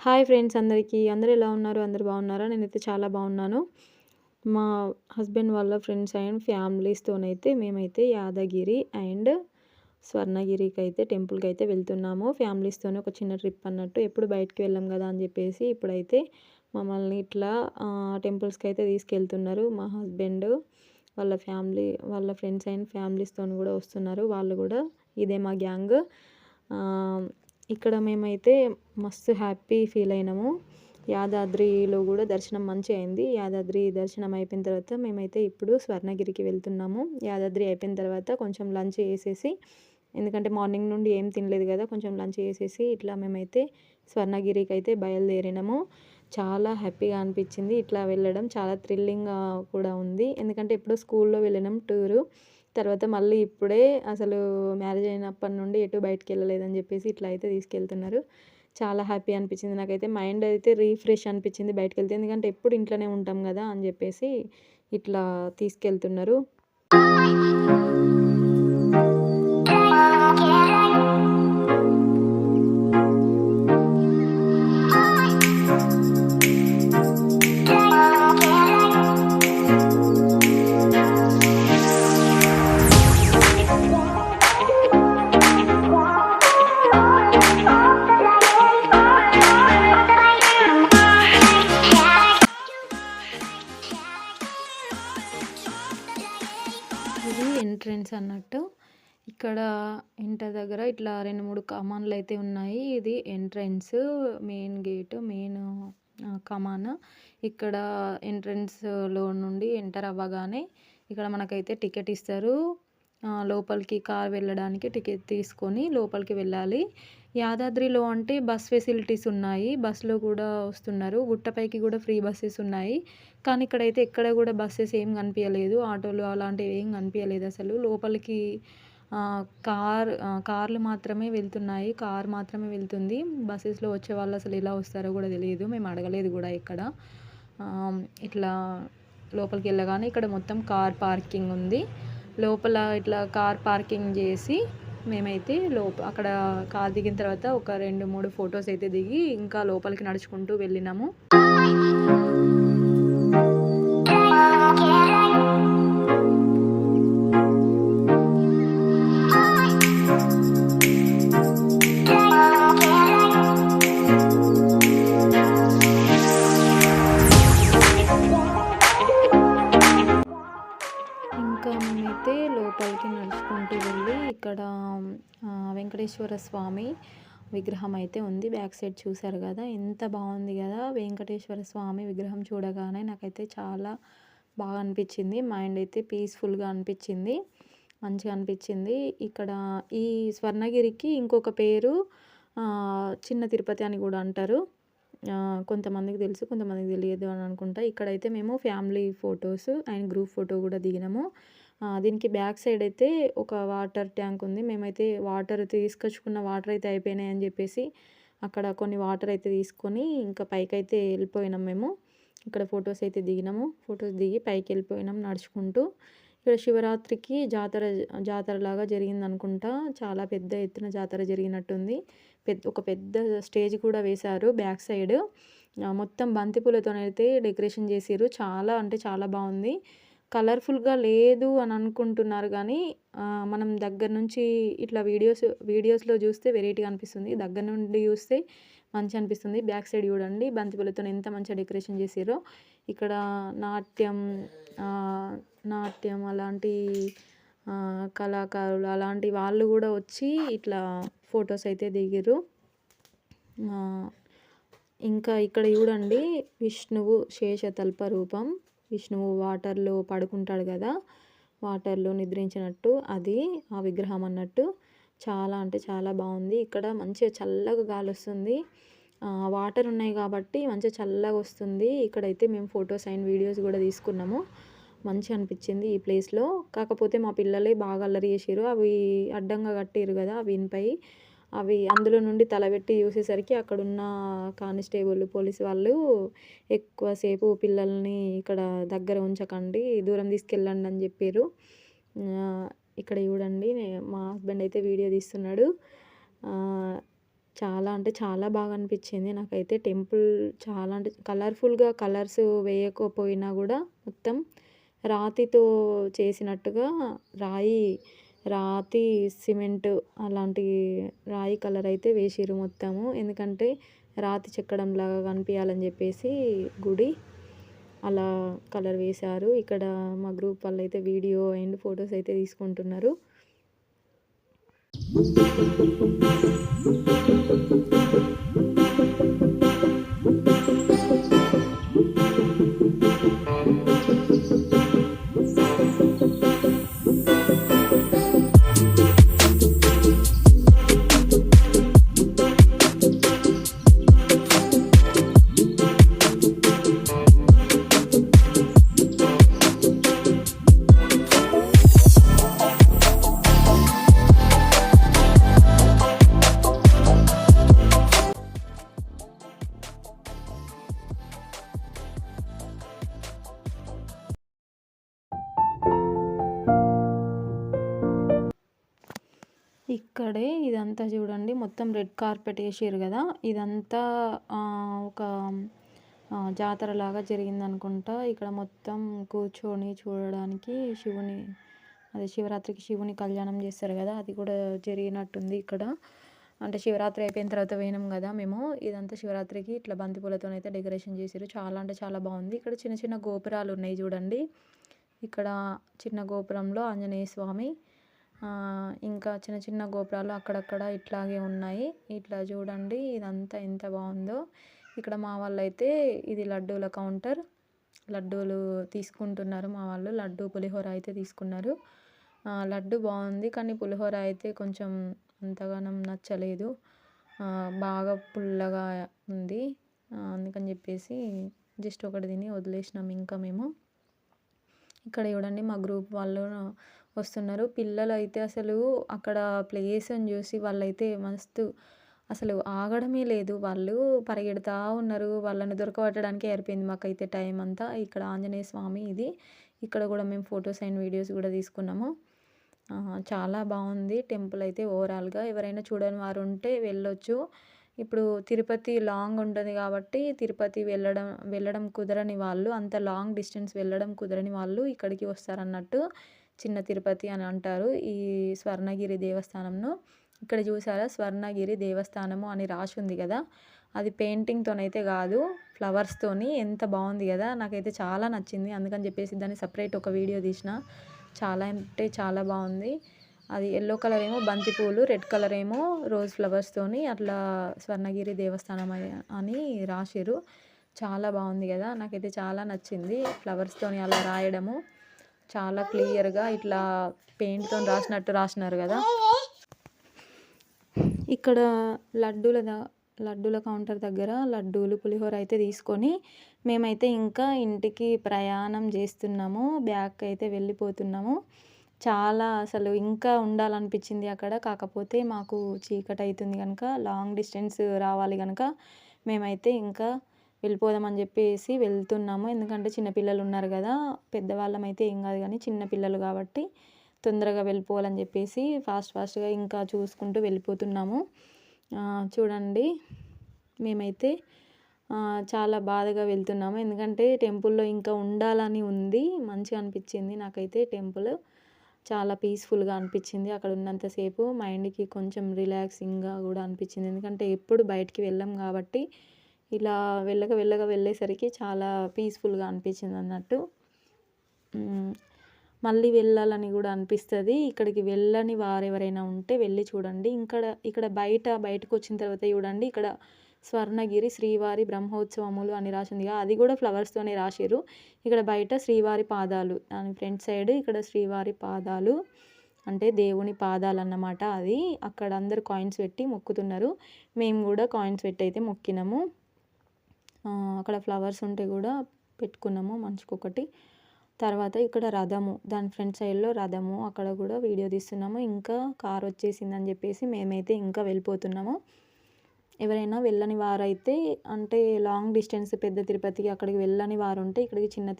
Hi friends అందరికీ. అందరూ ఎలా ఉన్నారు? అందరు బాగున్నారా? నేనైతే చాలా బాగున్నాను. మా హస్బెండ్ వాళ్ళ ఫ్రెండ్స్ అండ్ ఫ్యామిలీస్తోనైతే మేమైతే యాదగిరి అండ్ స్వర్ణగిరికి అయితే టెంపుల్కి అయితే వెళ్తున్నాము. ఫ్యామిలీస్తోనే ఒక చిన్న ట్రిప్ అన్నట్టు ఎప్పుడు బయటకు వెళ్ళాం కదా అని చెప్పేసి ఇప్పుడైతే మమ్మల్ని ఇట్లా టెంపుల్స్కి అయితే తీసుకెళ్తున్నారు. మా హస్బెండ్ వాళ్ళ ఫ్యామిలీ వాళ్ళ ఫ్రెండ్స్ అండ్ ఫ్యామిలీస్తో కూడా వస్తున్నారు. వాళ్ళు కూడా ఇదే మా గ్యాంగ్. ఇక్కడ మేమైతే మస్తు హ్యాపీ ఫీల్ అయినాము. యాదాద్రిలో కూడా దర్శనం మంచిగా అయింది. యాదాద్రి దర్శనం అయిపోయిన తర్వాత మేమైతే ఇప్పుడు స్వర్ణగిరికి వెళ్తున్నాము. యాదాద్రి అయిపోయిన తర్వాత కొంచెం లంచ్ చేసేసి ఎందుకంటే మార్నింగ్ నుండి ఏం తినలేదు కదా కొంచెం లంచ్ చేసేసి ఇట్లా మేమైతే స్వర్ణగిరికి అయితే బయలుదేరినాము. చాలా హ్యాపీగా అనిపించింది ఇట్లా వెళ్ళడం. చాలా థ్రిల్లింగ్గా కూడా ఉంది. ఎందుకంటే ఎప్పుడో స్కూల్లో వెళ్ళినాం టూరు. తర్వాత మళ్ళీ ఇప్పుడే అసలు మ్యారేజ్ అయినప్పటి నుండి ఎటు బయటికి వెళ్ళలేదని చెప్పేసి ఇట్లా అయితే తీసుకెళ్తున్నారు. చాలా హ్యాపీ అనిపించింది. నాకైతే మైండ్ అయితే రీఫ్రెష్ అనిపించింది బయటకు వెళ్తే. ఎందుకంటే ఎప్పుడు ఇంట్లోనే ఉంటాం కదా అని చెప్పేసి ఇట్లా తీసుకెళ్తున్నారు. ఫ్రెండ్స్ అన్నట్టు ఇక్కడ ఇంటర్ దగ్గర ఇట్లా రెండు మూడు కమాన్లు అయితే ఉన్నాయి. ఇది ఎంట్రన్స్ మెయిన్ గేట్ మెయిన్ కమాన్. ఇక్కడ ఎంట్రన్స్లో నుండి ఎంటర్ అవ్వగానే ఇక్కడ మనకైతే టికెట్ ఇస్తారు. లోపలికి కార్ వెళ్ళడానికి టికెట్ తీసుకొని లోపలికి వెళ్ళాలి. యాదాద్రిలో అంటే బస్ ఫెసిలిటీస్ ఉన్నాయి. బస్సులో కూడా వస్తున్నారు. గుట్టపైకి కూడా ఫ్రీ బస్సెస్ ఉన్నాయి. కానీ ఇక్కడైతే ఎక్కడ కూడా బస్సెస్ ఏం కనిపించలేదు ఆటోలు అలాంటివి ఏం కనిపించలేదు అసలు. లోపలికి కార్ కార్లు మాత్రమే వెళ్తున్నాయి. కార్ మాత్రమే వెళ్తుంది. బస్సెస్లో వచ్చే వాళ్ళు అసలు ఎలా వస్తారో కూడా తెలియదు. మేము అడగలేదు కూడా ఇక్కడ. ఇట్లా లోపలికి వెళ్ళగానే ఇక్కడ మొత్తం కార్ పార్కింగ్ ఉంది. లోపల ఇట్లా కార్ పార్కింగ్ చేసి మేమైతే లోప అక్కడ కార్ దిగిన తర్వాత ఒక రెండు మూడు ఫొటోస్ అయితే దిగి ఇంకా లోపలికి నడుచుకుంటూ వెళ్ళినాము. వెంకటేశ్వర స్వామి విగ్రహం అయితే ఉంది. బ్యాక్ సైడ్ చూశారు కదా ఎంత బాగుంది కదా వెంకటేశ్వర స్వామి విగ్రహం చూడగానే నాకైతే చాలా బాగా అనిపించింది. మైండ్ అయితే పీస్ఫుల్గా అనిపించింది మంచిగా అనిపించింది. ఇక్కడ ఈ స్వర్ణగిరికి ఇంకొక పేరు చిన్న తిరుపతి అని కూడా అంటారు. కొంతమందికి తెలుసు కొంతమందికి తెలియదు అని అనుకుంటా. ఇక్కడైతే మేము family photos and group photo కూడా దిగినాము. దీనికి బ్యాక్ సైడ్ అయితే ఒక వాటర్ ట్యాంక్ ఉంది. మేమైతే వాటర్ తీసుకొచ్చుకున్న వాటర్ అయితే అయిపోయినాయి అని చెప్పేసి అక్కడ కొన్ని వాటర్ అయితే తీసుకొని ఇంకా పైకి అయితే వెళ్ళిపోయినాం మేము. ఇక్కడ ఫొటోస్ అయితే దిగినాము. ఫొటోస్ దిగి పైకి వెళ్ళిపోయినాం నడుచుకుంటూ. ఇక్కడ శివరాత్రికి జాతర జాతర లాగా జరిగింది అనుకుంటా చాలా పెద్ద ఎత్తున జాతర జరిగినట్టుంది. పెద్ద ఒక పెద్ద స్టేజ్ కూడా వేశారు బ్యాక్ సైడ్. మొత్తం బంతిపూలతోనైతే డెకరేషన్ చేసారు చాలా అంటే చాలా బాగుంది. కలర్ఫుల్గా లేదు అని అనుకుంటున్నారు కానీ మనం దగ్గర నుంచి ఇట్లా వీడియోస్ వీడియోస్లో చూస్తే వెరైటీగా అనిపిస్తుంది. దగ్గర నుండి చూస్తే మంచిగా అనిపిస్తుంది. బ్యాక్ సైడ్ చూడండి. బంతిపూలతో ఎంత మంచిగా డెకరేషన్ చేసారో ఇక్కడ నాట్యం నాట్యం అలాంటి కళాకారులు అలాంటి వాళ్ళు కూడా వచ్చి ఇట్లా ఫొటోస్ అయితే దిగారు ఇంకా ఇక్కడ చూడండి. విష్ణువు శేషతల్ప రూపం. విష్ణువు వాటర్లో పడుకుంటాడు కదా వాటర్లో నిద్రించినట్టు అది ఆ విగ్రహం అన్నట్టు. చాలా అంటే చాలా బాగుంది. ఇక్కడ మంచిగా చల్లగా గాలి వస్తుంది వాటర్ ఉన్నాయి కాబట్టి మంచిగా చల్లగా వస్తుంది. ఇక్కడైతే మేము ఫొటోస్ అండ్ వీడియోస్ కూడా తీసుకున్నాము. మంచిగా అనిపించింది ఈ ప్లేస్లో. కాకపోతే మా పిల్లలే బాగా అల్లరి చేసారు అవి అడ్డంగా కట్టారు కదా వినిపై అవి అందులో నుండి తలబెట్టి చూసేసరికి అక్కడున్న కానిస్టేబుల్ పోలీస్ వాళ్ళు ఎక్కువసేపు పిల్లల్ని ఇక్కడ దగ్గర ఉంచకండి దూరం తీసుకెళ్ళండి అని చెప్పారు. ఇక్కడ చూడండి మా హస్బెండ్ అయితే వీడియో తీస్తున్నాడు. చాలా అంటే చాలా బాగా అనిపించింది. నాకైతే టెంపుల్ చాలా అంటే కలర్ఫుల్గా కలర్స్ వేయకపోయినా కూడా మొత్తం రాతితో చేసినట్టుగా రాయి రాతి సిమెంట్ అలాంటి రాయి కలర్ అయితే వేసిర్రు మొత్తము. ఎందుకంటే రాతి చెక్కడం లాగా కనిపించాలని చెప్పేసి గుడి అలా కలర్ వేశారు. ఇక్కడ మా గ్రూప్ వాళ్ళు అయితే వీడియో అండ్ ఫొటోస్ అయితే తీసుకుంటున్నారు. ఇక్కడే ఇదంతా చూడండి. మొత్తం రెడ్ కార్పెట్ వేసారు కదా. ఇదంతా ఆ, ఒక జాతర లాగా జరిగింది అనుకుంటా ఇక్కడ మొత్తం కూర్చొని చూడడానికి శివుని అదే శివరాత్రికి శివుని కళ్యాణం చేస్తారు కదా. అది కూడా జరిగినట్టుంది ఇక్కడ. అంటే శివరాత్రి అయిపోయిన తర్వాత పోయినాం కదా మేము. ఇదంతా శివరాత్రికి ఇట్లా బంతిపూలతో అయితే డెకరేషన్ చేశారు చాలా అంటే చాలా బాగుంది. ఇక్కడ చిన్న చిన్న గోపురాలు ఉన్నాయి చూడండి. ఇక్కడ చిన్న గోపురంలో ఆంజనేయ స్వామి ఇంకా చిన్న చిన్న గోపురాలు అక్కడక్కడ ఇట్లాగే ఉన్నాయి. ఇట్లా చూడండి ఇదంతా ఎంత బాగుందో. ఇక్కడ మా వాళ్ళు అయితే ఇది లడ్డూల కౌంటర్. లడ్డూలు తీసుకుంటున్నారు మా వాళ్ళు. లడ్డు పులిహోర అయితే తీసుకున్నారు. లడ్డు బాగుంది కానీ పులిహోర అయితే కొంచెం అంతగానం నచ్చలేదు. బాగా పుల్లగా ఉంది. అందుకని చెప్పేసి జస్ట్ ఒకటి తిని వదిలేసినాం ఇంకా మేము. ఇక్కడ చూడండి మా గ్రూప్ వాళ్ళు వస్తున్నారు. పిల్లలు అయితే అసలు అక్కడ ప్లేస్ని చూసి వాళ్ళైతే మస్తు అసలు ఆగడమే లేదు. వాళ్ళు పరిగెడతా ఉన్నారు. వాళ్ళని దొరకబట్టడానికి ఏర్పడింది మాకైతే టైం అంతా. ఇక్కడ ఆంజనేయ స్వామి ఇది. ఇక్కడ కూడా మేము ఫొటోస్ అండ్ వీడియోస్ కూడా తీసుకున్నాము. చాలా బాగుంది టెంపుల్ అయితే ఓవరాల్గా. ఎవరైనా చూడని వారు ఉంటే వెళ్ళొచ్చు. ఇప్పుడు తిరుపతి లాంగ్ ఉంటుంది కాబట్టి తిరుపతి వెళ్ళడం వెళ్ళడం కుదరని వాళ్ళు అంత లాంగ్ డిస్టెన్స్ వెళ్ళడం కుదరని వాళ్ళు ఇక్కడికి వస్తారన్నట్టు చిన్న తిరుపతి అని అంటారు. ఈ స్వర్ణగిరి దేవస్థానంను ఇక్కడ చూసారా? స్వర్ణగిరి దేవస్థానము అని రాసి ఉంది కదా. అది పెయింటింగ్తోనైతే కాదు ఫ్లవర్స్తోని ఎంత బాగుంది కదా. నాకైతే చాలా నచ్చింది. అందుకని చెప్పేసి దాన్ని సపరేట్ ఒక వీడియో తీసిన. చాలా అంటే చాలా బాగుంది. అది ఎల్లో కలర్ ఏమో బంతి పూలు రెడ్ కలర్ ఏమో రోజ్ ఫ్లవర్స్తోని అట్లా స్వర్ణగిరి దేవస్థానం అని- రాసిరు చాలా బాగుంది కదా. నాకైతే చాలా నచ్చింది. ఫ్లవర్స్తోని అలా రాయడము. చాలా క్లియర్గా ఇట్లా పెయింట్తో రాసినట్టు రాసినారు కదా. ఇక్కడ లడ్డూల లడ్డూల కౌంటర్ దగ్గర లడ్డూలు పులిహోర అయితే తీసుకొని మేమైతే ఇంకా ఇంటికి ప్రయాణం చేస్తున్నాము. బ్యాక్ అయితే వెళ్ళిపోతున్నాము. చాలా అసలు ఇంకా ఉండాలనిపించింది అక్కడ. కాకపోతే మాకు చీకటి అవుతుంది కనుక లాంగ్ డిస్టెన్స్ రావాలి కనుక మేమైతే ఇంకా వెళ్ళిపోదామని చెప్పేసి వెళ్తున్నాము. ఎందుకంటే చిన్నపిల్లలు ఉన్నారు కదా పెద్దవాళ్ళం అయితే ఏం కాదు కానీ చిన్నపిల్లలు కాబట్టి తొందరగా వెళ్ళిపోవాలని చెప్పేసి ఫాస్ట్ ఫాస్ట్గా ఇంకా చూసుకుంటూ వెళ్ళిపోతున్నాము. చూడండి మేమైతే చాలా బాధగా వెళ్తున్నాము. ఎందుకంటే టెంపుల్లో ఇంకా ఉండాలని ఉంది. మంచిగా అనిపించింది నాకైతే టెంపుల్. చాలా పీస్ఫుల్గా అనిపించింది అక్కడ ఉన్నంతసేపు మైండ్కి కొంచెం రిలాక్సింగ్గా కూడా అనిపించింది. ఎందుకంటే ఎప్పుడు బయటికి వెళ్ళాం కాబట్టి ఇలా వెళ్ళక వెళ్ళక వెళ్ళేసరికి చాలా పీస్ఫుల్గా అనిపించింది అన్నట్టు. మళ్ళీ వెళ్ళాలని కూడా అనిపిస్తుంది. ఇక్కడికి వెళ్ళని వారెవరైనా ఉంటే వెళ్ళి చూడండి. ఇక్కడ ఇక్కడ బయట బయటకు వచ్చిన తర్వాత చూడండి. ఇక్కడ స్వర్ణగిరి శ్రీవారి బ్రహ్మోత్సవములు అని రాసిందిగా. అది కూడా ఫ్లవర్స్తోనే రాశారు ఇక్కడ బయట శ్రీవారి పాదాలు దాని ఫ్రంట్ సైడ్ ఇక్కడ శ్రీవారి పాదాలు అంటే దేవుని పాదాలు అన్నమాట అది. అక్కడ అందరు కాయిన్స్ పెట్టి మొక్కుతున్నారు. మేము కూడా కాయిన్స్ పెట్టి అయితే మొక్కినాము. అక్కడ ఫ్లవర్స్ ఉంటే కూడా పెట్టుకున్నాము మంచుకొకటి. తర్వాత ఇక్కడ రథము దాని ఫ్రంట్ సైడ్లో రథము అక్కడ కూడా వీడియో తీస్తున్నాము. ఇంకా కార్ వచ్చేసిందని చెప్పేసి మేమైతే ఇంకా వెళ్ళిపోతున్నాము. ఎవరైనా వెళ్ళని వారైతే అంటే లాంగ్ డిస్టెన్స్ పెద్ద తిరుపతికి అక్కడికి వెళ్ళని వారు ఉంటే ఇక్కడికి చిన్న